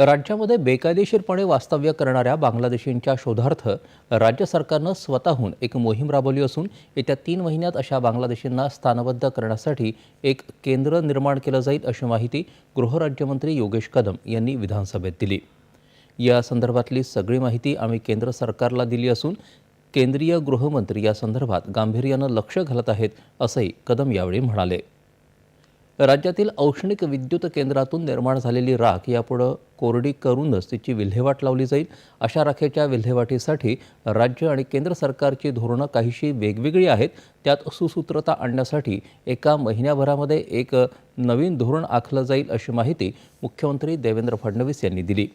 राज्यामध्ये बेकायदेशीरपणे वास्तव्य करणाऱ्या बांगलादेशींच्या शोधार्थ राज्य सरकारनं स्वतःहून एक मोहीम राबवली असून येत्या तीन महिन्यात अशा बांगलादेशींना स्थानबद्ध करण्यासाठी एक केंद्र निर्माण केलं जाईल अशी माहिती गृहराज्यमंत्री योगेश कदम यांनी विधानसभेत दिली. या संदर्भातली सगळी माहिती आम्ही केंद्र सरकारला दिली असून केंद्रीय गृहमंत्री या संदर्भात गांभीर्यानं लक्ष घालत आहेत असंही कदम यावेळी म्हणाले. राज्यातील औष्णिक विद्युत केंद्रातून निर्माण झालेली राख यापुढं कोरडी करूनच तिची विल्हेवाट लावली जाईल. अशा राखेच्या विल्हेवाटीसाठी राज्य आणि केंद्र सरकारची धोरणं काहीशी वेगवेगळी आहेत. त्यात सुसूत्रता आणण्यासाठी एका महिन्याभरामध्ये एक नवीन धोरण आखलं जाईल अशी माहिती मुख्यमंत्री देवेंद्र फडणवीस यांनी दिली.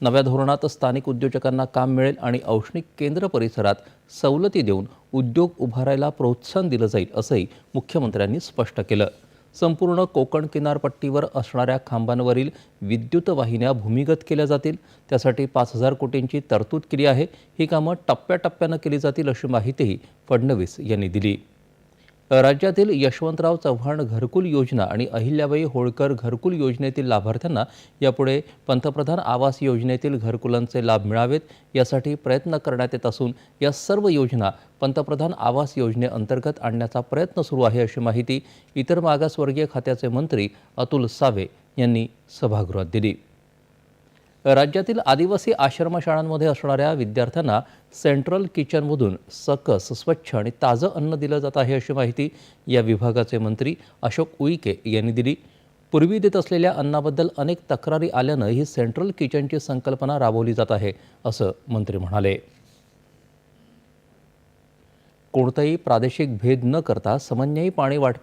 नव्या धोरणात स्थानिक उद्योजकांना काम मिळेल आणि औष्णिक केंद्र परिसरात सवलती देऊन उद्योग उभारायला प्रोत्साहन दिलं जाईल असंही मुख्यमंत्र्यांनी स्पष्ट केलं. संपूर्ण कोकण किनारपट्टीवर असणाऱ्या खांबांवरील विद्युत वाहिन्या भूमिगत केल्या जातील. त्यासाठी पाच हजार कोटींची तरतूद केली आहे. ही कामं टप्प्याटप्प्यानं केली जातील अशी माहितीही फडणवीस यांनी दिली. राज्यातील यशवंतराव चव्हाण घरकुल योजना आणि अहिल्याबाई होळकर घरकुल योजनेतील लाभार्थ्यांना यापुढे पंतप्रधान आवास योजनेतील घरकुलांचे लाभ मिळावेत यासाठी प्रयत्न करण्यात येत असून या सर्व योजना पंतप्रधान आवास योजनेअंतर्गत आणण्याचा प्रयत्न सुरू आहे अशी माहिती इतर मागासवर्गीय खात्याचे मंत्री अतुल सावे यांनी सभागृहात दिली. राज्यातील आदिवासी आश्रमशाळांमध्ये असणाऱ्या विद्यार्थ्यांना सेंट्रल किचनमधून सकस स्वच्छ आणि ताजं अन्न दिलं जात आहे अशी माहिती या विभागाचे मंत्री अशोक उईके यांनी दिली. पूर्वी देत असलेल्या अन्नाबद्दल अनेक तक्रारी आल्यानं ही सेंट्रल किचनची संकल्पना राबवली जात आहे असं मंत्री म्हणाले. कोणताही प्रादेशिक भेद न करता समन्यायी पाणी वाटप